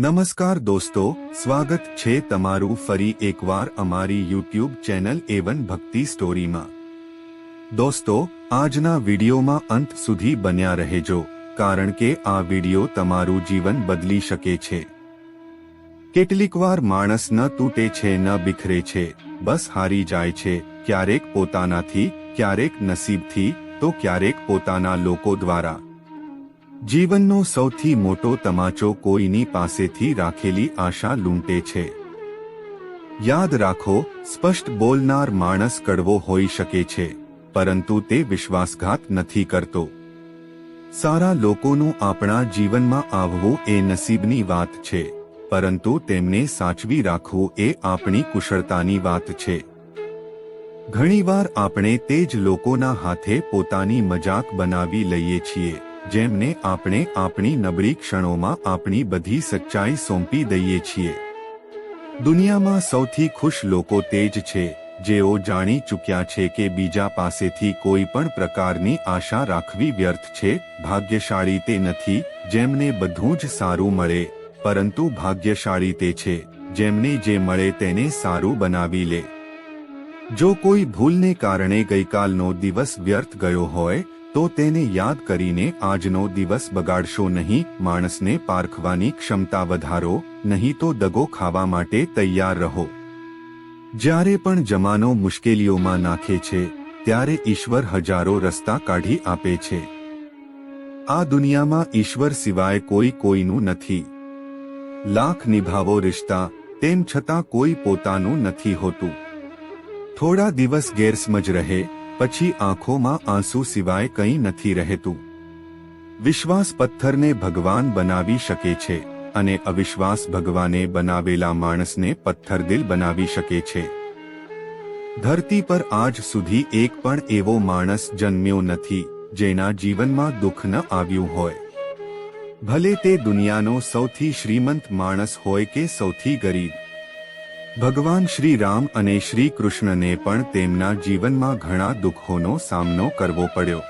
નમસ્કાર દોસ્તો, સ્વાગત છે તમારું ફરી એકવાર અમારી યુટ્યુબ ચેનલ એવન ભક્તિ સ્ટોરીમાં. દોસ્તો, આજના વિડીયોમાં અંત સુધી બન્યા રહેજો, કારણ કે આ વીડિયો તમારું જીવન બદલી શકે છે. કેટલીકવાર માણસ ન તૂટે છે, ન બિખરે છે, બસ હારી જાય છે, ક્યારેક પોતાનાથી, ક્યારેક નસીબથી, તો ક્યારેક પોતાના લોકો દ્વારા. જીવનનો સૌથી મોટો તમાચો કોઈની પાસેથી રાખેલી આશા લૂંટે છે. યાદ રાખો, સ્પષ્ટ બોલનાર માણસ કડવો હોઈ શકે છે, પરંતુ તે વિશ્વાસઘાત નથી કરતો. સારા લોકોનું આપણા જીવનમાં આવવું એ નસીબની વાત છે, પરંતુ તેમને સાચવી રાખવું એ આપણી કુશળતાની વાત છે. ઘણીવાર આપણે તે જ લોકોના હાથે પોતાની મજાક બનાવી લઈએ છીએ. જેમને આપણે આપણી નબળી ક્ષણોમાં આપણી બધી સચ્ચાઈ સોંપી દઈએ છીએ. દુનિયામાં સૌથી ખુશ લોકો તે જ છે, જેઓ જાણી ચૂક્યા છે કે બીજા પાસેથી કોઈ પણ પ્રકારની આશા રાખવી વ્યર્થ છે, ભાગ્યશાળી તે નથી, જેમને બધું જ સારું મળે, પરંતુ ભાગ્યશાળી તે છે, જેમને જે મળે તેને સારું બનાવી લે. જો કોઈ ભૂલને કારણે ગઈકાલનો દિવસ વ્યર્થ ગયો હોય તો તેને યાદ કરીને આજનો દિવસ બગાડશો નહીં, માણસને પારખવાની ક્ષમતા વધારો, નહીં તો દગો ખાવા માટે તૈયાર રહો. જ્યારે પણ જમાનો મુશ્કેલીઓમાં નાખે છે, ત્યારે ઈશ્વર હજારો રસ્તા કાઢી આપે છે. આ દુનિયામાં ઈશ્વર સિવાય કોઈ કોઈનું નથી. લાખ નિભાવો રિશ્તા, તેમ છતાં કોઈ પોતાનું નથી હોતું. થોડા દિવસ ગેરસમજ રહે પછી આંખોમાં આંસુ સિવાય કંઈ નથી રહેતું. વિશ્વાસ પથ્થરને ભગવાન બનાવી શકે છે અને અવિશ્વાસ ભગવાને બનાવેલા માણસને પથ્થરદિલ બનાવી શકે છે. ધરતી પર આજ સુધી એક પણ એવો માણસ જન્મ્યો નથી જેના જીવનમાં દુઃખ ન આવ્યું હોય. ભલે તે દુનિયાનો સૌથી શ્રીમંત માણસ હોય કે સૌથી ગરીબ ભગવાન શ્રી રામ અને શ્રી કૃષ્ણને પણ તેમના જીવનમાં ઘણા દુઃખોનો સામનો કરવો પડ્યો.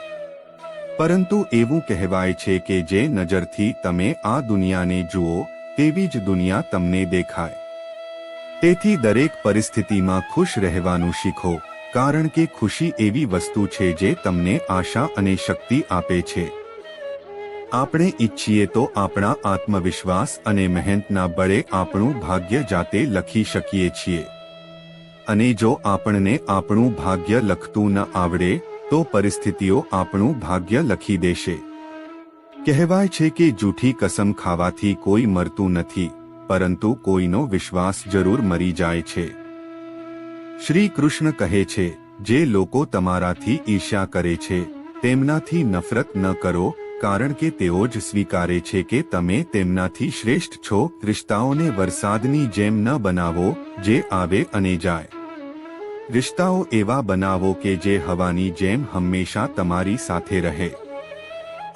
પરંતુ એવું કહેવાય છે કે જે નજરથી તમે આ દુનિયાને જુઓ, તેવી જ દુનિયા તમને દેખાય. તેથી દરેક પરિસ્થિતિમાં ખુશ રહેવાનું શીખો, કારણ કે ખુશી એવી વસ્તુ છે જે તમને આશા અને શક્તિ આપે છે. આપણે ઈચ્છીએ તો આપણા આત્મવિશ્વાસ અને મહેનતના બળે આપણું ભાગ્ય જાતે લખી શકીએ છીએ. અને જો આપણને આપણું ભાગ્ય લખતું ન આવડે, તો પરિસ્થિતિઓ આપણું ભાગ્ય લખી દેશે. કહેવાય છે કે જૂઠી કસમ ખાવાથી કોઈ મરતું નથી, પરંતુ કોઈનો વિશ્વાસ જરૂર મરી જાય છે. શ્રી કૃષ્ણ કહે છે, જે લોકો તમારાથી ઈર્ષ્યા કરે છે, તેમનાથી નફરત ન કરો કારણ કે તેઓ જ સ્વીકારે છે કે તમે તેમનાથી શ્રેષ્ઠ છો. રિશ્તાઓને વરસાદની જેમ ન બનાવો, જે આવે અને જાય. રિશ્તાઓ એવા બનાવો કે જે હવાની જેમ હંમેશા તમારી સાથે રહે.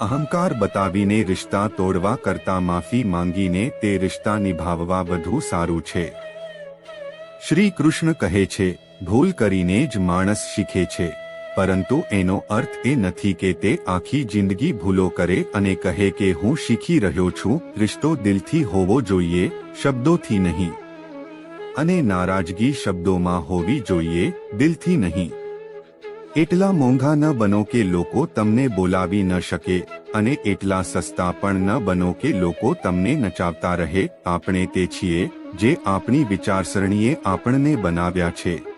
અહંકાર બતાવીને રિશ્તા તોડવા કરતા માફી માંગીને તે રિશ્તા નિભાવવા વધુ સારું છે. શ્રી કૃષ્ણ કહે છે, ભૂલ કરીને જ માણસ શીખે છે. પરંતુ એનો અર્થ એ નથી કે તે આખી જિંદગી ભૂલો કરે અને કહે કે હું શીખી રહ્યો છું, રિશ્તો દિલથી હોવો જોઈએ, શબ્દોથી નહીં. અને નારાજગી શબ્દોમાં હોવી જોઈએ, દિલથી નહીં. એટલા મોંઘા ન બનો કે લોકો તમને બોલાવી ન શકે, અને એટલા સસ્તા પણ ન બનો કે લોકો તમને નચાવતા રહે. આપણે તે છીએ, જે આપણી વિચારસરણીએ આપણને બનાવ્યા છે.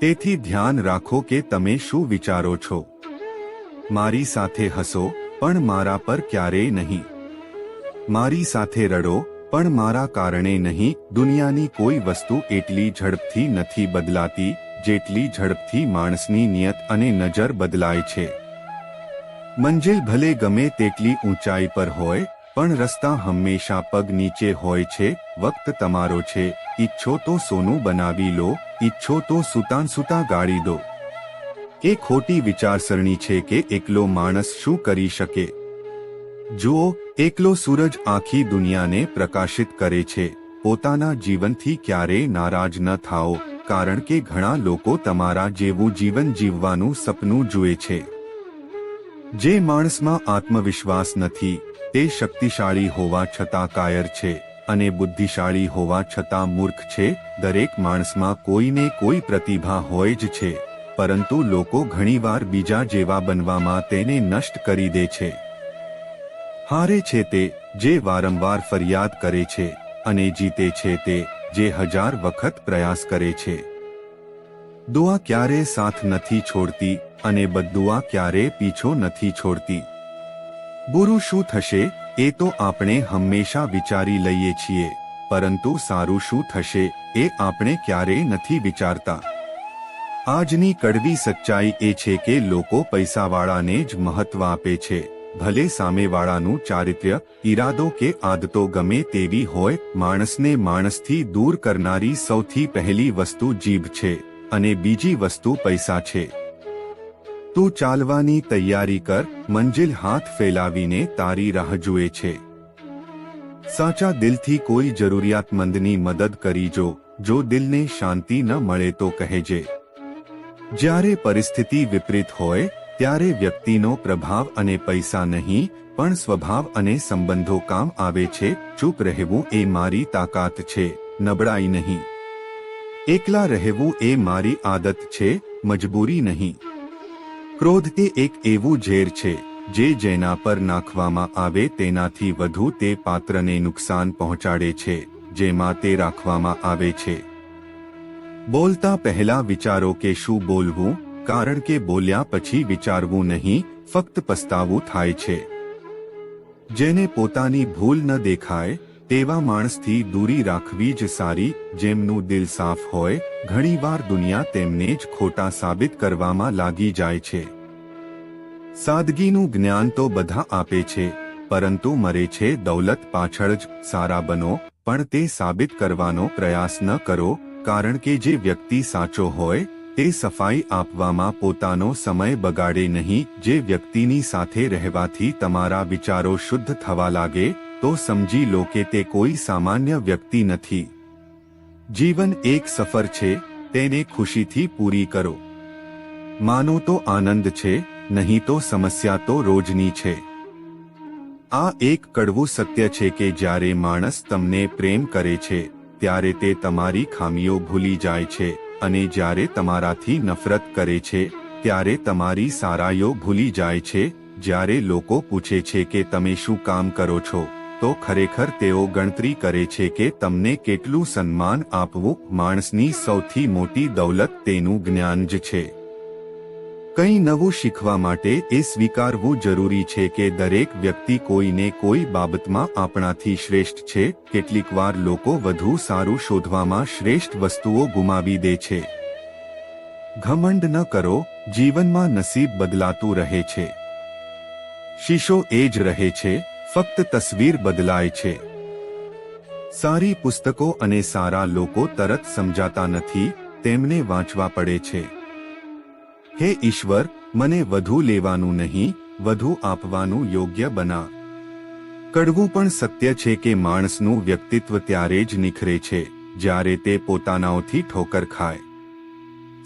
તેથી ધ્યાન રાખો કે તમે શું વિચારો છો. મારી સાથે હસો, પણ મારા પર ક્યારેય નહીં. મારી સાથે રડો, પણ મારા કારણે નહીં. દુનિયાની કોઈ વસ્તુ એટલી ઝડપથી નથી બદલાતી, જેટલી ઝડપથી માણસની નિયત અને નજર બદલાય છે. મંજિલ ભલે ગમે તેટલી ઊંચાઈ પર હોય પણ રસ્તા હંમેશા પગ નીચે હોય છે, વક્ત તમારો છે. ઈચ્છો તો સોનું બનાવી લો, ઈચ્છો તો સુતાન સુતા ગાળી દો. એ ખોટી વિચારસરણી છે કે એકલો માણસ શું કરી શકે? જુઓ, એકલો સૂરજ આખી દુનિયાને પ્રકાશિત કરે છે. પોતાના જીવનથી ક્યારેય નારાજ ન થાઓ, કારણ કે ઘણા લોકો તમારા જેવું જીવન જીવવાનું સપનું જુએ છે. જે માણસમાં આત્મવિશ્વાસ નથી તે શક્તિશાળી હોવા છતાં કાયર છે અને બુદ્ધિશાળી હોવા છતાં મૂર્ખ છે. દરેક માણસમાં કોઈને કોઈ પ્રતિભા હોય જ છે, પરંતુ લોકો ઘણીવાર બીજા જેવા બનવામાં તેને નષ્ટ કરી દે છે. હારે છે તે, જે વારંવાર ફરિયાદ કરે છે અને જીતે છે તે, જે હજાર વખત પ્રયાસ કરે છે. દુઆ ક્યારે સાથ નથી છોડતી અને બદુઆ ક્યારે પીછો નથી છોડતી. બુરું શું થશે? એ તો આપણે હંમેશા વિચારી લઈએ છીએ. પરંતુ સારું શું થશે? એ આપણે ક્યારેય નથી વિચારતા. આજની કડવી સચ્ચાઈ એ છે કે લોકો પૈસાવાળાને જ મહત્વ આપે છે. ભલે સામેવાળાનું ચારિત્ર્ય, ઈરાદો કે આદતો ગમે તેવી હોય, માણસને માણસથી દૂર કરનારી સૌથી પહેલી વસ્તુ જીભ છે. અને બીજી વસ્તુ પૈસા છે. તું ચાલવાની તૈયારી કર, મંજિલ હાથ ફેલાવીને તારી રાહ જુએ છે. સાચા દિલથી કોઈ જરૂરિયાતમંદની મદદ કરી જો જો દિલને શાંતિ ન મળે તો કહેજે જ્યારે પરિસ્થિતિ વિપરીત હોય, ત્યારે વ્યક્તિનો પ્રભાવ અને પૈસા નહીં, પણ સ્વભાવ અને સંબંધો કામ આવે છે, ચૂપ રહેવું એ મારી તાકાત છે, નબળાઈ નહીં. એકલા રહેવું એ મારી આદત છે, મજબૂરી નહીં. ક્રોધ એ એક એવું ઝેર છે, જે જેના પર નાખવામાં આવે તેનાથી વધુ તે પાત્રને નુકસાન પહોંચાડે છે, જેમાં તે રાખવામાં આવે છે. બોલતા પહેલા વિચારો કે શું બોલવું, કારણ કે બોલ્યા પછી વિચારવું નહીં, ફક્ત પસ્તાવું થાય છે. જેને પોતાની ભૂલ ન દેખાય, તેવા માણસથી દૂરી રાખવી જ સારી, જેમનું દિલ સાફ હોય ઘણીવાર દુનિયા તેમને જ ખોટા સાબિત કરવામાં લાગી જાય છે. સાદગીનું જ્ઞાન તો બધા આપે છે, પરંતુ મરે છે દૌલત પાછળ જ સારા બનો, પણ તે સાબિત કરવાનો પ્રયાસ ન કરો, કારણ કે જે વ્યક્તિ સાચો હોય, તે સફાઈ આપવામાં પોતાનો સમય બગાડે નહીં, જે વ્યક્તિની સાથે રહેવાથી તમારા વિચારો શુદ્ધ થવા લાગે, તો સમજી લો કે તે કોઈ સામાન્ય વ્યક્તિ નથી. જીવન એક સફર છે, તેને ખુશીથી પૂરી કરો. માનો તો આનંદ છે, નહીં તો સમસ્યા તો રોજની છે. આ એક કડવું સત્ય છે કે જ્યારે માણસ તમને પ્રેમ કરે છે, ત્યારે તે તમારી ખામીઓ ભૂલી જાય છે, અને જ્યારે તમારાથી નફરત કરે છે, ત્યારે તમારી સારાઈઓ ભૂલી જાય છે, જ્યારે લોકો પૂછે છે કે તમે શું કામ કરો છો. તો ખરેખર તેઓ ગણતરી કરે છે કે તમને કેટલું સન્માન આપવું માણસની સૌથી મોટી દૌલત તેનું જ્ઞાન જ છે. કંઈ નવું શીખવા માટે એ સ્વીકારવું જરૂરી છે કે દરેક વ્યક્તિ કોઈને કોઈ બાબતમાં આપણાથી શ્રેષ્ઠ છે, કેટલીકવાર લોકો વધુ સારું શોધવામાં શ્રેષ્ઠ વસ્તુઓ ગુમાવી દે છે. ઘમંડ ન કરો, જીવનમાં નસીબ બદલાતું રહે છે. શીશો એ જ રહે છે ફક્ત તસવીર બદલાય છે. સારી પુસ્તકો અને સારા લોકો તરત સમજાતા નથી, તેમને વાંચવા પડે છે. હે ઈશ્વર, મને વધુ લેવાનું નહીં, વધુ આપવાનું યોગ્ય બના. કડવું પણ સત્ય છે કે માણસનું વ્યક્તિત્વ ત્યારે જ નિખરે છે, જ્યારે તે પોતાનાઓથી ઠોકર ખાય.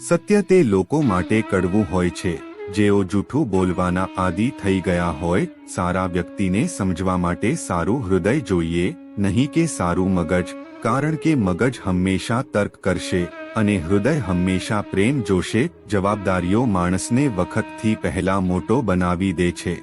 સત્ય તે લોકો માટે કડવું હોય છે. જેઓ જૂઠું બોલવાના આદિ થઈ ગયા હોય, સારા વ્યક્તિને સમજવા માટે સારું હૃદય જોઈએ, નહીં કે સારું મગજ, કારણ કે મગજ હંમેશા તર્ક કરશે, અને હૃદય હંમેશા પ્રેમ જોશે, જવાબદારીઓ માણસને વખતથી પહેલા મોટો બનાવી દે છે.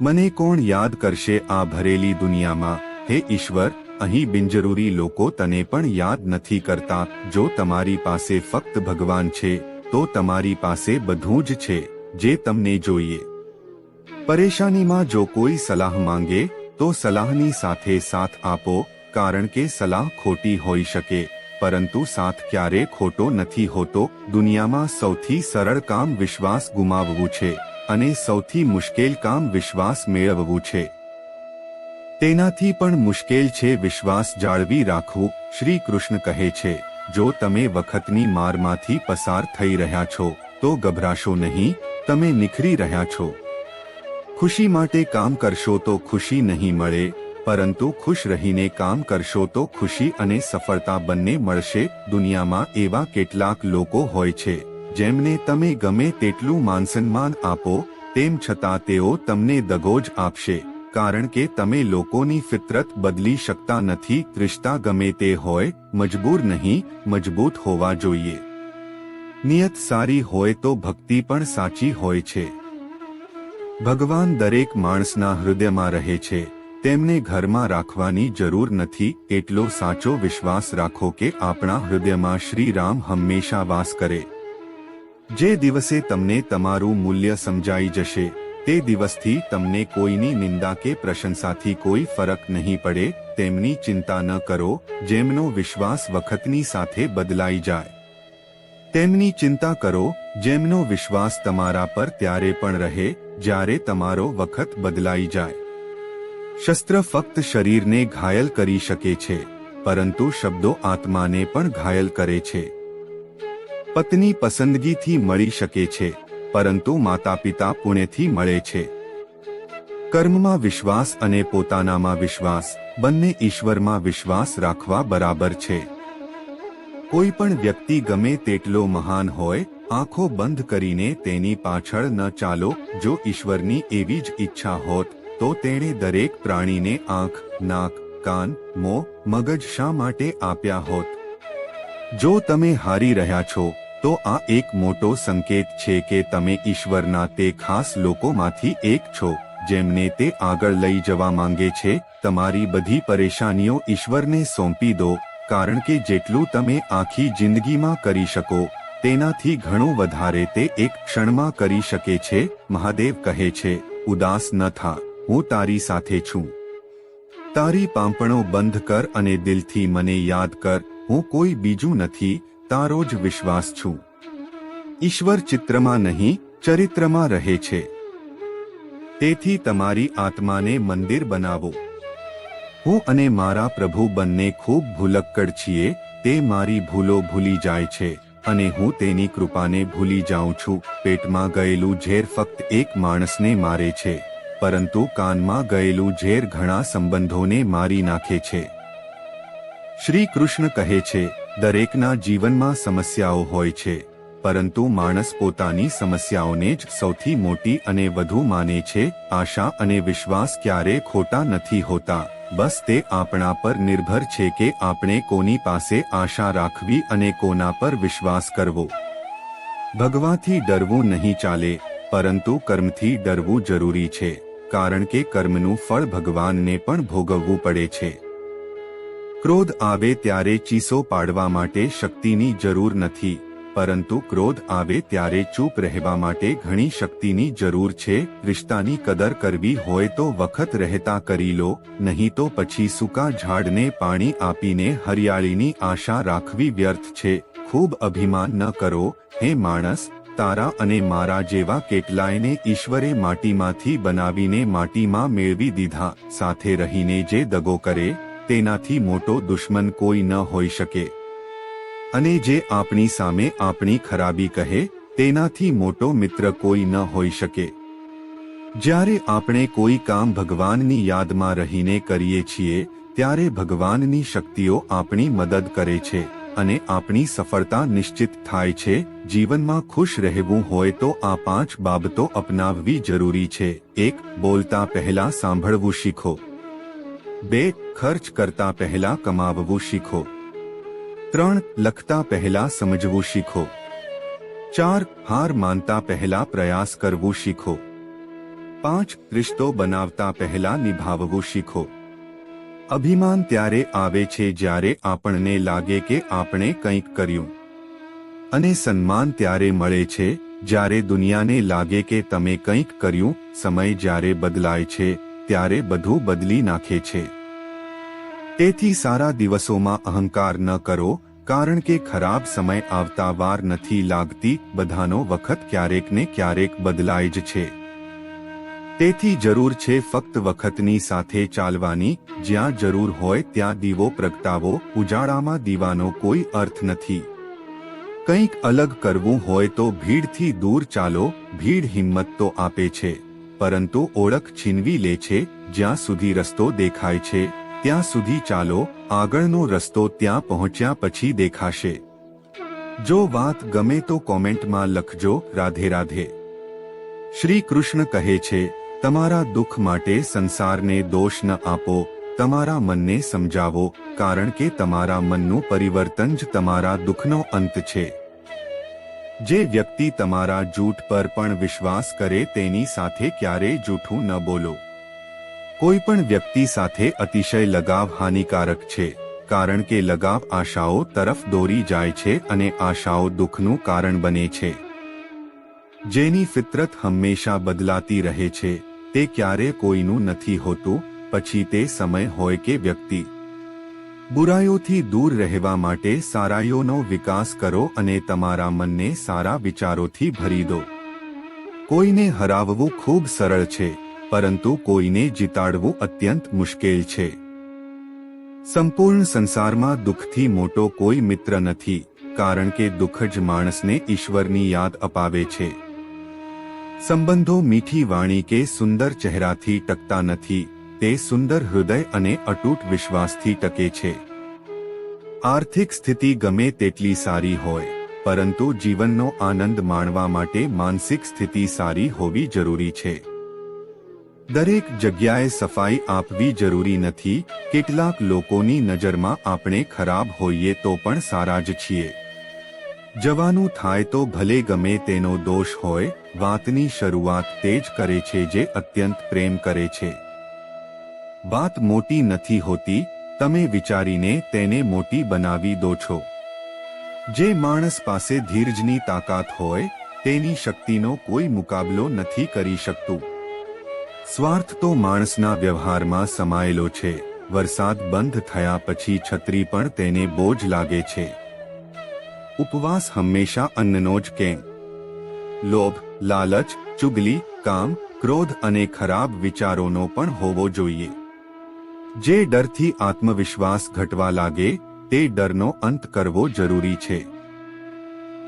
મને કોણ યાદ કરશે આ ભરેલી દુનિયામાં? હે ઈશ્વર, અહીં બિનજરૂરી લોકો તને પણ યાદ નથી કરતા, જો તમારી પાસે ફક્ત ભગવાન છે તો તમારી પાસે બધું જ છે, જે તમને જોઈએ. પરેશાનીમાં જો કોઈ સલાહ માંગે, તો સલાહની સાથે સાથ આપો, કારણ કે સલાહ ખોટી હોઈ શકે, પરંતુ સાથ ક્યારે ખોટો નથી હોતો, દુનિયામાં સૌથી સરળ કામ વિશ્વાસ ગુમાવવું છે, અને સૌથી મુશ્કેલ કામ વિશ્વાસ મેળવવું છે. તેનાથી પણ મુશ્કેલ છે વિશ્વાસ જાળવી રાખવું, શ્રી કૃષ્ણ કહે છે. જો તમે વખતની મારમાંથી પસાર થઈ રહ્યા છો, તો ગભરાશો નહીં, તમે નિખરી રહ્યા છો. ખુશી માટે કામ કરશો તો ખુશી નહીં મળે, પરંતુ ખુશ રહીને કામ કરશો તો ખુશી અને સફળતા બંને મળશે. દુનિયામાં એવા કેટલાક લોકો હોય છે, જેમને તમે ગમે તેટલું માનસન્માન આપો, તેમ છતાં તેઓ તમને દગો જ આપશે. કારણ કે તમે લોકોની ફિતરત બદલી શકતા નથી રિશ્તા ગમે તે હોય, મજબૂર નહીં, મજબૂત હોવા જોઈએ. નિયત સારી હોય તો ભક્તિ પણ સાચી હોય છે. ભગવાન દરેક માણસના હૃદયમાં રહે છે. તેમને ઘરમાં રાખવાની જરૂર નથી, એટલો સાચો વિશ્વાસ રાખો કે આપણા હૃદયમાં શ્રી રામ હંમેશા વાસ કરે. જે દિવસે તમને તમારું મૂલ્ય સમજાઈ જશે તે દિવસથી તમને કોઈની નિંદા કે પ્રશંસાથી કોઈ ફરક નહીં પડે, તેમની ચિંતા ન કરો, જેમનો વિશ્વાસ વખતની સાથે બદલાઈ જાય. તેમની ચિંતા કરો, જેમનો વિશ્વાસ તમારા પર ત્યારે પણ રહે, જ્યારે તમારો વખત બદલાઈ જાય. શસ્ત્ર ફક્ત શરીરને ઘાયલ કરી શકે છે, પરંતુ શબ્દો આત્માને પણ ઘાયલ કરે છે. પત્ની પસંદગીથી મળી શકે છે. પરંતુ માતા પિતા પુણેથી મળે છે. કર્મમાં વિશ્વાસ અને પોતાનામાં વિશ્વાસ, બંને ઈશ્વરમાં વિશ્વાસ રાખવા બરાબર છે. કોઈ પણ વ્યક્તિ ગમે તેટલો મહાન હોય, આંખો બંધ કરીને તેની પાછળ ન ચાલો, જો ઈશ્વરની એવી જ ઈચ્છા હોત, તો તેણે દરેક પ્રાણીને આંખ, નાક, કાન, મો, મગજ શા માટે આપ્યા હોત? જો તમે હારી રહ્યા છો તો આ એક મોટો સંકેત છે કે તમે ઈશ્વરના તે ખાસ લોકોમાંથી એક છો, જેમને તે આગળ લઈ જવા માંગે છે. તમારી બધી પરેશાનીઓ ઈશ્વરને સોંપી દો, કારણ કે જેટલું તમે આખી જિંદગીમાં કરી શકો, તેનાથી ઘણું વધારે તે એક ક્ષણમાં કરી શકે છે, મહાદેવ કહે છે. ઉદાસ ન થા, હું તારી સાથે છું. તારી પાંપણો બંધ કર અને દિલથી મને યાદ કર, હું કોઈ બીજું નથી તારો જ વિશ્વાસ છું. ઈશ્વર ચિત્રમાં નહીં, ચરિત્રમાં રહે છે. તેથી તમારી આત્માને મંદિર બનાવો. હું અને મારા પ્રભુ બંને ખૂબ ભૂલક્કડ છીએ, તે મારી ભૂલો ભૂલી જાય છે, અને હું તેની કૃપાને ભૂલી જાઉં છું. પેટમાં ગયેલું ઝેર ફક્ત એક માણસને મારે છે, પરંતુ કાનમાં ગયેલું ઝેર ઘણા સંબંધોને મારી નાખે છે. શ્રી કૃષ્ણ કહે છે દરેકના જીવનમાં સમસ્યાઓ હોય છે, પરંતુ માણસ પોતાની સમસ્યાઓને જ સૌથી મોટી અને વધુ માને છે, આશા અને વિશ્વાસ ક્યારે ખોટા નથી હોતા. બસ તે આપણા પર નિર્ભર છે કે આપણે કોની પાસે આશા રાખવી અને કોના પર વિશ્વાસ કરવો. ભગવાથી ડરવું નહીં ચાલે, પરંતુ કર્મથી ડરવું જરૂરી છે, કારણ કે કર્મનું ફળ ભગવાનને પણ ભોગવવું પડે છે. ક્રોધ આવે ત્યારે ચીસો પાડવા માટે શક્તિની જરૂર નથી, પરંતુ ક્રોધ આવે ત્યારે ચૂપ રહેવા માટે ઘણી શક્તિની જરૂર છે. રિશ્તાની કદર કરવી હોય તો વખત રહેતા કરી લો, નહીં તો પછી સૂકા ઝાડને પાણી આપીને હરિયાળીની આશા રાખવી વ્યર્થ છે. ખૂબ અભિમાન ન કરો, હે માણસ, તારા અને મારા જેવા કેટલાયને ઈશ્વરે માટીમાંથી બનાવીને માટીમાં મેળવી દીધા, સાથે રહીને જે દગો કરે તેનાથી મોટો દુશ્મન કોઈ ન હોઈ શકે. અને જે આપણી સામે આપણી ખરાબી કહે, તેનાથી મોટો મિત્ર કોઈ ન હોઈ શકે. જ્યારે આપણે કોઈ કામ ભગવાનની યાદમાં રહીને કરીએ છીએ, ત્યારે ભગવાનની શક્તિઓ આપણી મદદ કરે છે અને આપણી સફળતા નિશ્ચિત થાય છે. જીવનમાં ખુશ રહેવું હોય તો આ પાંચ બાબતો અપનાવવી જરૂરી છે. એક, બોલતા પહેલા સાંભળવું શીખો. બે ખર્ચ કરતા પહેલા કમાવવું શીખો. ત્રણ, લખતા પહેલા સમજવું શીખો. ચાર, હાર માનતા પહેલા પ્રયાસ કરવું શીખો. પાંચ, રિશ્તો બનાવતા પહેલા નિભાવવું શીખો. અભિમાન ત્યારે આવે છે જ્યારે આપણને લાગે કે આપણે કંઈક કર્યું. અને સન્માન ત્યારે મળે છે જ્યારે દુનિયાને લાગે કે તમે કંઈક કર્યું, સમય જ્યારે બદલાય છે, ત્યારે બધું બદલી નાખે છે. તેથી સારા દિવસોમાં અહંકાર ન કરો, કારણ કે ખરાબ સમય આવતા વાર નથી લાગતી, બધાનો વખત ક્યારેક ને ક્યારેક બદલાય જ છે. તેથી જરૂર છે ફક્ત વખતની સાથે ચાલવાની, જ્યાં જરૂર હોય ત્યાં દીવો પ્રગટાવો ઉજાળામાં દીવાનો કોઈ અર્થ નથી. કંઈક અલગ કરવું હોય તો ભીડથી દૂર ચાલો, ભીડ હિંમત તો આપે છે, પરંતુ ઓળખ છીનવી લે છે, જ્યાં સુધી રસ્તો દેખાય છે. ત્યાં સુધી ચાલો આગળનો રસ્તો ત્યાં પહોંચ્યા પછી દેખાશે. જો વાત ગમે તો કોમેન્ટમાં લખજો, રાધે રાધે. શ્રી કૃષ્ણ કહે છે, તમારા દુઃખ માટે સંસારને દોષ ન આપો, તમારા મનને સમજાવો, કારણ કે તમારા મનનું પરિવર્તન જ તમારા દુઃખનો અંત છે. જે વ્યક્તિ તમારા જૂઠ પર પણ વિશ્વાસ કરે તેની સાથે ક્યારેય જૂઠું ન બોલો. કોઈ પણ વ્યક્તિ સાથે અતિશય લગાવ હાનિકારક છે, કારણ કે લગાવ આશાઓ તરફ દોરી જાય છે અને આશાઓ દુઃખનું કારણ બને છે. જેની ફિતરત હંમેશા બદલાતી રહે છે, તે ક્યારે કોઈનું નથી હોતું, પછી તે સમય હોય કે વ્યક્તિ બુરાઈઓથી દૂર રહેવા માટે સારાઈઓનો વિકાસ કરો અને તમારા મનને સારા વિચારોથી ભરી દો. કોઈને હરાવવું ખૂબ સરળ છે પરંતુ કોઈને જીતાડવું અત્યંત મુશ્કેલ છે. સંપૂર્ણ સંસારમાં દુઃખથી મોટો કોઈ મિત્ર નથી, કારણ કે દુઃખ જ માણસને ઈશ્વરની યાદ અપાવે છે. સંબંધો મીઠી વાણી કે સુંદર ચહેરાથી ટકતા નથી, તે સુંદર હૃદય અને અતૂટ વિશ્વાસથી ટકે છે. આર્થિક સ્થિતિ ગમે તેટલી સારી હોય, પરંતુ જીવનનો આનંદ માણવા માટે માનસિક સ્થિતિ સારી હોવી જરૂરી છે. દરેક જગ્યાએ સફાઈ આપવી જરૂરી નથી. કેટલાક લોકોની નજરમાં આપણે ખરાબ હોઈએ તો પણ સારા જ છીએ. જવાનું થાય તો ભલે ગમે તેનો દોષ હોય, વાતની શરૂઆત તે જ કરે છે જે અત્યંત પ્રેમ કરે છે. વાત મોટી નથી હોતી, તમે વિચારીને તેને મોટી બનાવી દો છો. જે માણસ પાસે ધીરજની તાકાત હોય, તેની શક્તિનો કોઈ મુકાબલો નથી કરી શકતું. સ્વાર્થ તો માણસના વ્યવહારમાં સમાયેલો છે. વરસાદ બંધ થયા પછી છત્રી પણ તેને બોજ લાગે છે. ઉપવાસ હંમેશા અન્નનો જ કેમ? લોભ, લાલચ, ચુગલી, કામ, ક્રોધ અને ખરાબ વિચારોનો પણ હોવો જોઈએ. જે ડરથી આત્મવિશ્વાસ ઘટવા લાગે, તે ડરનો અંત કરવો જરૂરી છે.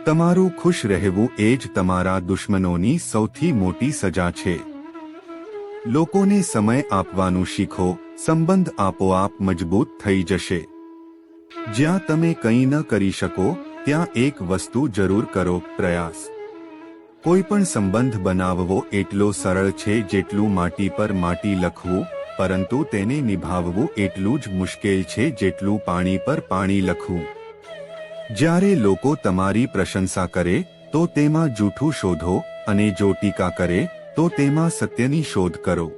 તમારું ખુશ રહેવું એ જ તમારા દુશ્મનોની સૌથી મોટી સજા છે. લોકોને સમય આપવાનું શીખો, સંબંધ આપોઆપ મજબૂત થઈ જશે. જ્યાં તમે કંઈ ન કરી શકો, ત્યાં એક વસ્તુ જરૂર કરો, પ્રયાસ. કોઈ પણ સંબંધ બનાવવો એટલો સરળ છે જેટલું માટી પર માટી લખવું, પરંતુ તેને નિભાવવું એટલું જ મુશ્કેલ છે જેટલું પાણી પર પાણી લખવું. જ્યારે લોકો તમારી પ્રશંસા કરે, તો તેમાં જૂઠું શોધો અને જો ટીકા કરે તો તેમાં સત્યની શોધ કરો.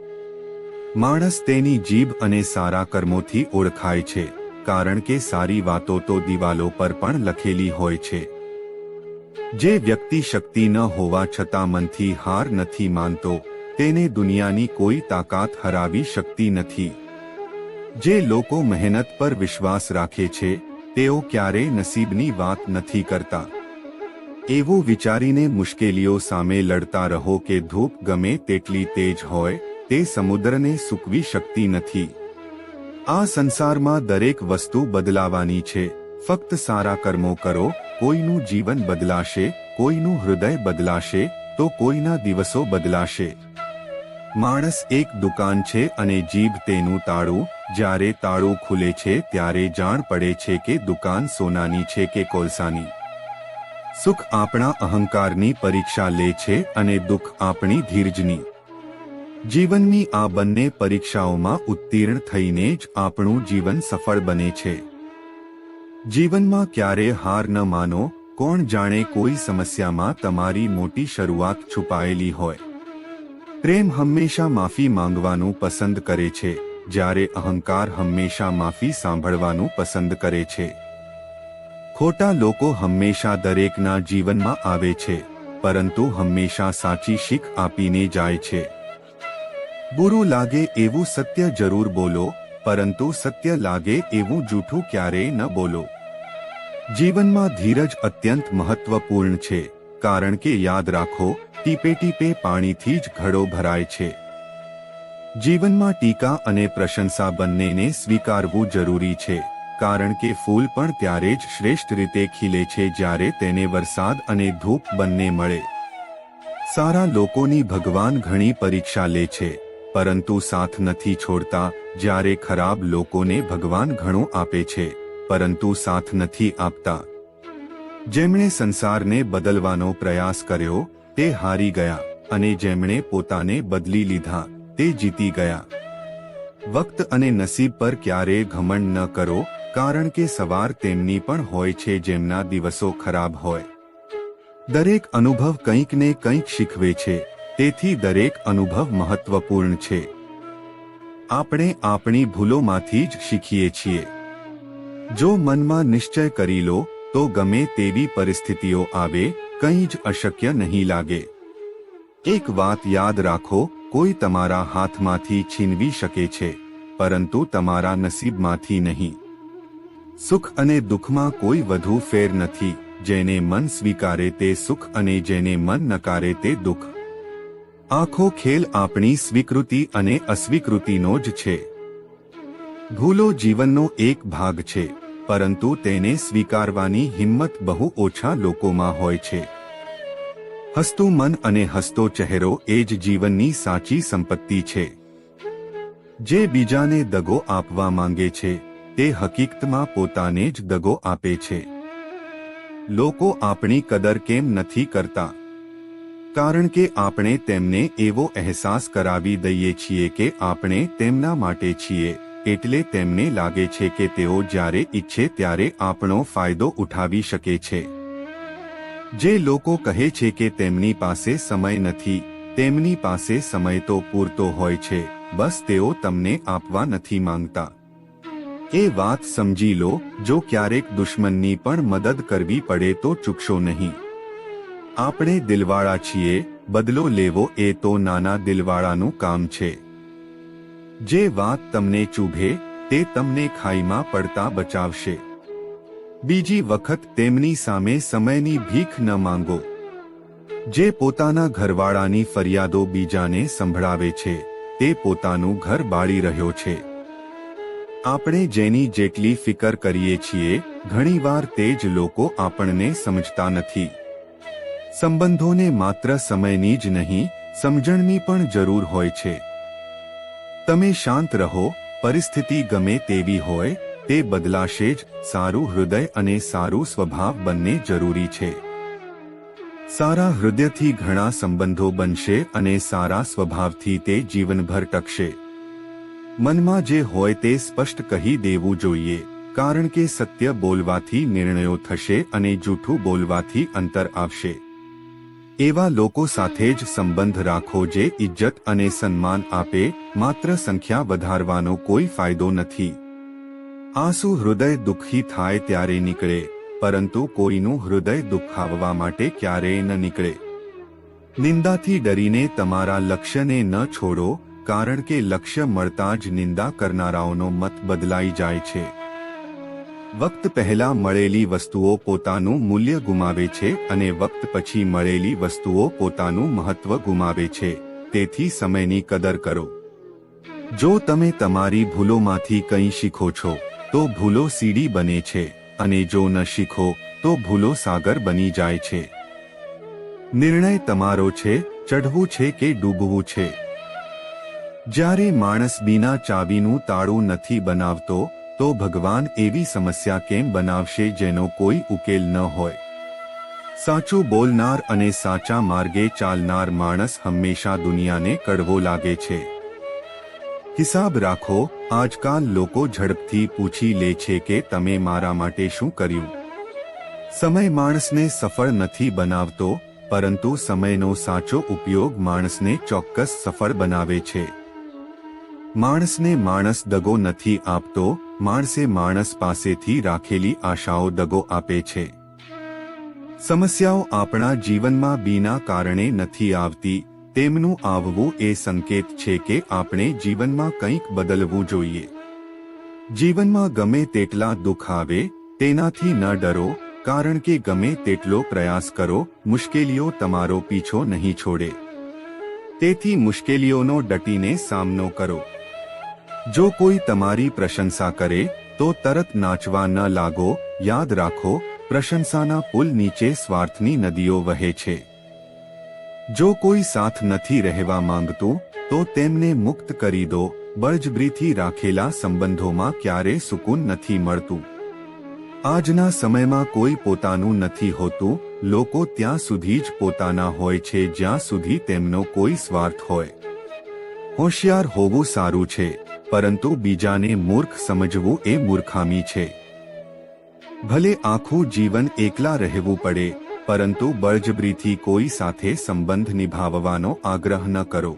માણસ તેની જીભ અને સારા કર્મોથી ઓળખાય છે, કારણ કે સારી વાતો તો દિવાલો પર પણ લખેલી હોય છે. જે વ્યક્તિ શક્તિ ન હોવા છતાં મનથી હાર નથી માનતો, તેને દુનિયાની કોઈ તાકાત હરાવી શકતી નથી. જે લોકો મહેનત પર વિશ્વાસ રાખે છે, તેઓ ક્યારેય નસીબની વાત નથી કરતા. એવું વિચારીને મુશ્કેલીઓ સામે લડતા રહો કે ધૂપ ગમે તેટલી તેજ હોય, તે સમુદ્રને સૂકવી શકતી નથી. આ સંસારમાં દરેક વસ્તુ બદલાવાની છે. ફક્ત સારા કર્મો કરો, કોઈનું જીવન બદલાશે, કોઈનું હૃદય બદલાશે, તો કોઈના દિવસો બદલાશે. માણસ એક દુકાન છે અને જીભ તેનું તાળું, જ્યારે તાળું ખુલે છે ત્યારે જાણ પડે છે કે દુકાન સોનાની છે કે કોલસાની. સુખ આપણા અહંકારની પરીક્ષા લે છે અને દુઃખ આપણી ધીરજની. જીવનની આ બંને પરીક્ષાઓમાં ઉત્તીર્ણ થઈને જ આપણું જીવન સફળ બને છે. જીવનમાં ક્યારે હાર ન માનો, કોણ જાણે કોઈ સમસ્યામાં તમારી મોટી શરૂઆત છુપાયેલી હોય. પ્રેમ હંમેશા માફી માંગવાનું પસંદ કરે છે, જ્યારે અહંકાર હંમેશા માફી સાંભળવાનું પસંદ કરે છે. ખોટા લોકો હંમેશા દરેકના જીવનમાં આવે છે, પરંતુ હંમેશા સાચી શીખ આપીને જાય છે. બુરું લાગે એવું સત્ય જરૂર બોલો, પરંતુ સત્ય લાગે એવું જૂઠું ક્યારેય ન બોલો. જીવનમાં ધીરજ અત્યંત મહત્વપૂર્ણ છે, કારણ કે યાદ રાખો, ટીપે ટીપે પાણીથી જ ઘડો ભરાય છે. જીવનમાં ટીકા અને પ્રશંસા બંનેને સ્વીકારવું જરૂરી છે. કારણ કે ફૂલ પણ ત્યારે જ શ્રેષ્ઠ રીતે ખીલે છે જ્યારે તેને વરસાદ અને ધૂપ બંને મળે. સારા લોકોની ભગવાન ઘણી પરીક્ષા લે છે, પરંતુ સાથ નથી છોડતા જ્યારે ખરાબ લોકોને ભગવાન ઘણું આપે છે, પરંતુ સાથ નથી આપતા. જેમણે સંસારને બદલવાનો પ્રયાસ કર્યો, તે હારી ગયા અને જેમણે પોતાને બદલી લીધા, તે જીતી ગયા. વક્ત અને નસીબ પર ક્યારેય ઘમંડ ન કરો કારણ કે સવાર તેમની પણ હોય છે જેમના દિવસો ખરાબ હોય. દરેક અનુભવ કંઈક ને કંઈક શીખવે છે, તેથી દરેક અનુભવ મહત્વપૂર્ણ છે. આપણે આપણી ભૂલોમાંથી જ શીખીએ છીએ. જો મનમાં નિશ્ચય કરી લો, તો ગમે તેવી પરિસ્થિતિઓ આવે, કંઈ જ અશક્ય નહીં લાગે. એક વાત યાદ રાખો, કોઈ તમારા હાથમાંથી છીનવી શકે છે, પરંતુ તમારા નસીબમાંથી નહીં. સુખ અને દુઃખમાં કોઈ વધુ ફેર નથી, જેને મન સ્વીકારે તે સુખ અને જેને મન નકારે તે દુઃખ. આખો ખેલ આપણી સ્વીકૃતિ અને અસ્વીકૃતિનો જ છે. ભૂલો જીવનનો એક ભાગ છે, પરંતુ તેને સ્વીકારવાની હિંમત બહુ ઓછા લોકોમાં હોય છે. હસતું મન અને હસતો ચહેરો એ જ જીવનની સાચી સંપત્તિ છે. જે બીજાને દગો આપવા માંગે છે તે હકીકતમાં પોતાને જ દગો આપે છે. લોકો આપણી કદર કેમ નથી કરતા? કારણ કે આપણે તેમને એવો અહેસાસ કરાવી દઈએ છીએ કે આપણે તેમના માટે છીએ, એટલે તેમને લાગે છે કે તેઓ જ્યારે ઈચ્છે ત્યારે આપણો ફાયદો ઉઠાવી શકે છે. જે લોકો કહે છે કે તેમની પાસે સમય નથી, તેમની પાસે સમય તો પૂરતો હોય છે, બસ તેઓ તમને આપવા નથી માંગતા. એ વાત સમજી લો, જો ક્યારેક દુશ્મનની પણ મદદ કરવી પડે તો ચૂકશો નહીં. આપણે દિલવાળા છીએ, બદલો લેવો એ તો નાના દિલવાળાનું કામ છે. જે વાત તમને ચૂભે, તે તમને ખાઈમાં પડતા બચાવશે. બીજી વખત તેમની સામે સમયની ભીખ ન માંગો. જે પોતાના ઘરવાળાની ફરિયાદો બીજાને સંભળાવે છે, તે પોતાનું ઘર બાળી રહ્યો છે. આપણે જેની જેટલી ફિકર કરીએ છીએ, ઘણીવાર તે જ લોકો આપણને સમજતા નથી. સંબંધોને માત્ર સમયની જ નહીં, સમજણની પણ જરૂર હોય છે. તમે શાંત રહો, પરિસ્થિતિ ગમે તેવી હોય, તે બદલાશે જ, સારું હૃદય અને સારું સ્વભાવ બંને જરૂરી છે. સારા હૃદયથી ઘણા સંબંધો બનશે અને સારા સ્વભાવથી તે જીવનભર ટકશે. મનમાં જે હોય તે સ્પષ્ટ કહી દેવું જોઈએ, કારણ કે સત્ય બોલવાથી નિર્ણયો થશે અને જૂઠું બોલવાથી અંતર આવશે. એવા લોકો સાથે જ સંબંધ રાખો જે ઇજ્જત અને સન્માન આપે, માત્ર સંખ્યા વધારવાનો કોઈ ફાયદો નથી. આંસુ હૃદય દુઃખી થાય ત્યારે નીકળે, પરંતુ કોઈનું હૃદય દુખાવવા માટે ક્યારેય ન નીકળે. નિંદાથી ડરીને તમારા લક્ષ્યને ન છોડો કારણ કે લક્ષ્ય મળતા જ નિંદા કરનારાઓનો મત બદલાઈ જાય છે. વક્ત પહેલા મળેલી વસ્તુઓ પોતાનું મૂલ્ય ગુમાવે છે અને વક્ત પછી મળેલી વસ્તુઓ પોતાનું મહત્વ ગુમાવે છે. તેથી સમયની કદર કરો. જો તમે તમારી ભૂલોમાંથી કંઈ શીખો છો, તો ભૂલો સીડી બને છે અને જો ન શીખો, તો ભૂલો સાગર બની જાય છે. નિર્ણય તમારો છે, ચઢવું છે કે ડૂબવું છે? જ્યારે માણસ બીના ચાવીનું તાળું નથી બનાવતો, તો ભગવાન એવી સમસ્યા કેમ બનાવશે જેનો કોઈ ઉકેલ ન હોય? સાચું બોલનાર અને સાચા માર્ગે ચાલનાર માણસ હંમેશા દુનિયાને કડવો લાગે છે. હિસાબ રાખો, આજકાલ લોકો ઝડપથી પૂછી લે છે કે તમે મારા માટે શું કર્યું? સમય માણસને સફળ નથી બનાવતો, પરંતુ સમયનો સાચો ઉપયોગ માણસને ચોક્કસ સફળ બનાવે છે. માણસને માણસ દગો નથી આપતો, માણસે માણસ પાસેથી રાખેલી આશાઓ દગો આપે છે. સમસ્યાઓ આપણા જીવનમાં બીના કારણે નથી આવતી, તેમનું આવવું એ સંકેત છે કે આપણે જીવનમાં કંઈક બદલવું જોઈએ. જીવનમાં ગમે તેટલા દુઃખ આવે, તેનાથી ન ડરો, કારણ કે ગમે તેટલો પ્રયાસ કરો, મુશ્કેલીઓ તમારો પીછો નહીં છોડે. તેથી મુશ્કેલીઓનો ડટીને સામનો કરો. જો કોઈ તમારી પ્રશંસા કરે, તો તરત નાચવા ન લાગો, યાદ રાખો, પ્રશંસાના પુલ નીચે સ્વાર્થની નદીઓ વહે છે. જો કોઈ સાથ નથી રહેવા માંગતું, તો તેમને મુક્ત કરી દો, બળજબરીથી રાખેલા સંબંધોમાં ક્યારે સુકૂન નથી મળતું. આજના સમયમાં કોઈ પોતાનું નથી હોતું, લોકો ત્યાં સુધી જ પોતાના હોય છે જ્યાં સુધી તેમનો કોઈ સ્વાર્થ હોય. હોશિયાર હોવું સારું છે. પરંતુ બીજાને મૂર્ખ સમજવું એ મૂર્ખામી છે. ભલે આખું જીવન એકલા રહેવું પડે, પરંતુ બળજબરીથી કોઈ સાથે સંબંધ નિભાવવાનો આગ્રહ ન કરો.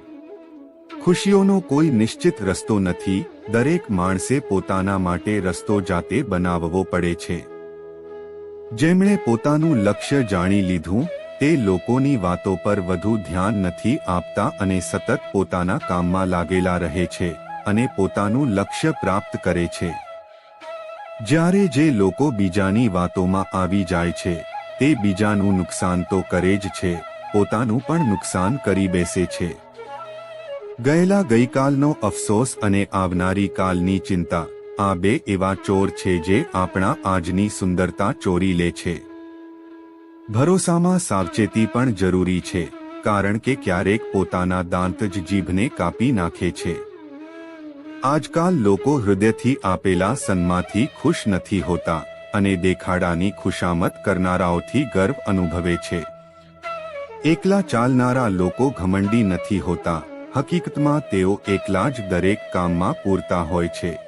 ખુશીઓનો કોઈ નિશ્ચિત રસ્તો નથી, દરેક માણસે પોતાના માટે રસ્તો જાતે બનાવવો પડે છે. જેમણે પોતાનું લક્ષ્ય જાણી લીધું, તે લોકોની વાતો પર વધુ ધ્યાન નથી આપતા અને સતત પોતાના કામમાં લાગેલા રહે છે. અને પોતાનું લક્ષ્ય પ્રાપ્ત કરે છે. જ્યારે જે લોકો બીજાની વાતોમાં આવી જાય છે, તે બીજાનું નુકસાન તો કરે જ છે, પોતાનું પણ નુકસાન કરી બેસે છે. ગયેલા ગઈકાલનો અફસોસ અને આવનારી કાલની ચિંતા, આ બે એવા ચોર છે જે આપણા આજની સુંદરતા ચોરી લે છે. ભરોસામાં સાવચેતી પણ જરૂરી છે, કારણ કે ક્યારેક પોતાના દાંત જ જીભને કાપી નાખે છે. આજકાલ લોકો હૃદયથી આપેલા સન્માથી ખુશ નથી હોતા અને દેખાડાની ખુશામત કરનારાઓથી ગર્વ અનુભવે છે. એકલા ચાલનારા લોકો ઘમંડી નથી હોતા. હકીકતમાં તેઓ એકલા જ દરેક કામમાં પૂરતા હોય છે.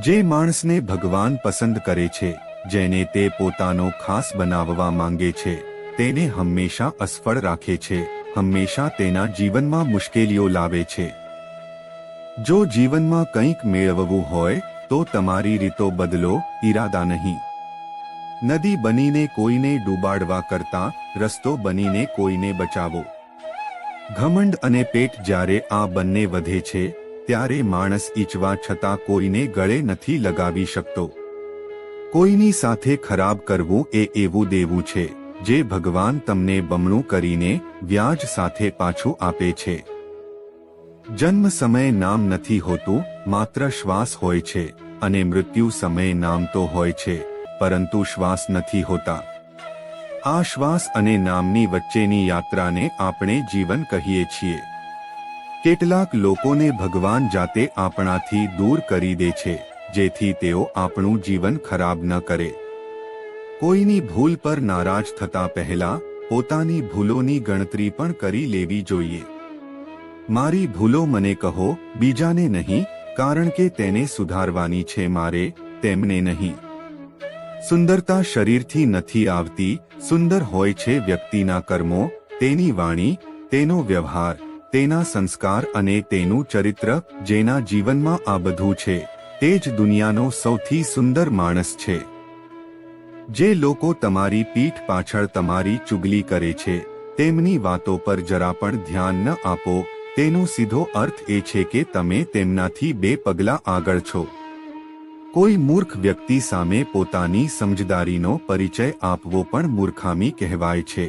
જે માણસને ભગવાન પસંદ કરે છે, જેને તે પોતાનો ખાસ બનાવવા માંગે છે, તેને હંમેશા અસફળ રાખે છે, હંમેશા તેના જીવનમાં મુશ્કેલીઓ લાવે છે. જો જીવનમાં કંઈક મેળવવું હોય, તો તમારી રીતો બદલો, ઈરાદા નહીં. નદી બનીને કોઈને ડૂબાડવા કરતા, રસ્તો બનીને કોઈને બચાવો. ઘમંડ અને પેટ જ્યારે આ બંને વધે છે, ત્યારે માણસ ઈચ્છવા છતાં કોઈને ગળે નથી લગાવી શકતો. કોઈની સાથે ખરાબ કરવું એ એવું દેવું છે, જે ભગવાન તમને બમણું કરીને વ્યાજ સાથે પાછું આપે છે. જન્મ સમયે નામ નથી હોતું, માત્ર શ્વાસ હોય છે, અને મૃત્યુ સમયે નામ તો હોય છે, પરંતુ શ્વાસ નથી હોતા. આ શ્વાસ અને નામની વચ્ચેની યાત્રાને આપણે જીવન કહીએ છીએ. કેટલાક લોકોને ભગવાન જાતે આપણાથી દૂર કરી દે છે, જેથી તેઓ આપણું જીવન ખરાબ ન કરે. કોઈની ભૂલ પર નારાજ થતા પહેલા, પોતાની ભૂલોની ગણતરી પણ કરી લેવી જોઈએ. મારી ભૂલો મને કહો, બીજાને નહીં, કારણ કે તેને સુધારવાની છે મારે, તેમને નહીં. સુંદરતા શરીરથી નથી આવતી, સુંદર હોય છે વ્યક્તિના કર્મો, તેની વાણી, તેનો વ્યવહાર, તેના સંસ્કાર અને તેનું ચરિત્ર, જેના જીવનમાં આ બધું છે, તે જ દુનિયાનો સૌથી સુંદર માણસ છે. જે લોકો તમારી પીઠ પાછળ તમારી ચુગલી કરે છે, તેમની વાતો પર જરા પણ ધ્યાન ન આપો તેનો સીધો અર્થ એ છે કે તમે તેમનાથી બે પગલા આગળ છો. કોઈ મૂર્ખ વ્યક્તિ સામે પોતાની સમજદારીનો પરિચય આપવો પણ મૂર્ખામી કહેવાય છે.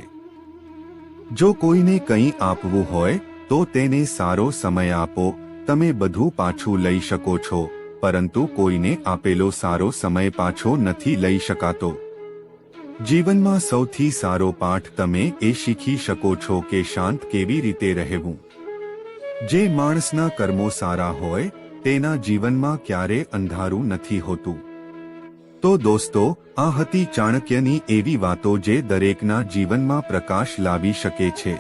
જો કોઈને કંઈ આપવું હોય, તો તેને સારો સમય આપો, તમે બધું પાછું લઈ શકો છો, પરંતુ કોઈને આપેલો સારો સમય પાછો નથી લઈ શકાતો. જીવનમાં સૌથી સારો પાઠ તમે એ શીખી શકો છો કે શાંત કેવી રીતે રહેવું. જે માણસના કર્મો સારા હોય, તેના જીવનમાં ક્યારે અંધારું નથી હોતું. તો દોસ્તો, આ હતી ચાણક્યની એવી વાતો જે દરેકના જીવનમાં પ્રકાશ લાવી શકે છે.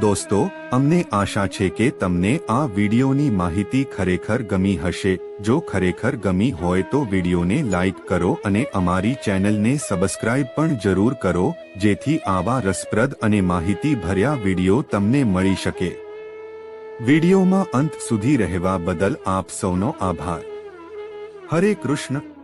દોસ્તો, અમને આશા છે કે તમને આ વિડીયોની માહિતી ખરેખર ગમી હશે. જો ખરેખર ગમી હોય તો વિડીયોને લાઇક કરો અને અમારી ચેનલને સબસ્ક્રાઇબ પણ જરૂર કરો, જેથી આવા રસપ્રદ અને માહિતી ભર્યા વીડિયો તમને મળી શકે. વિડીયોમાં અંત સુધી રહેવા બદલ આપ સૌનો આભાર. હરે કૃષ્ણ.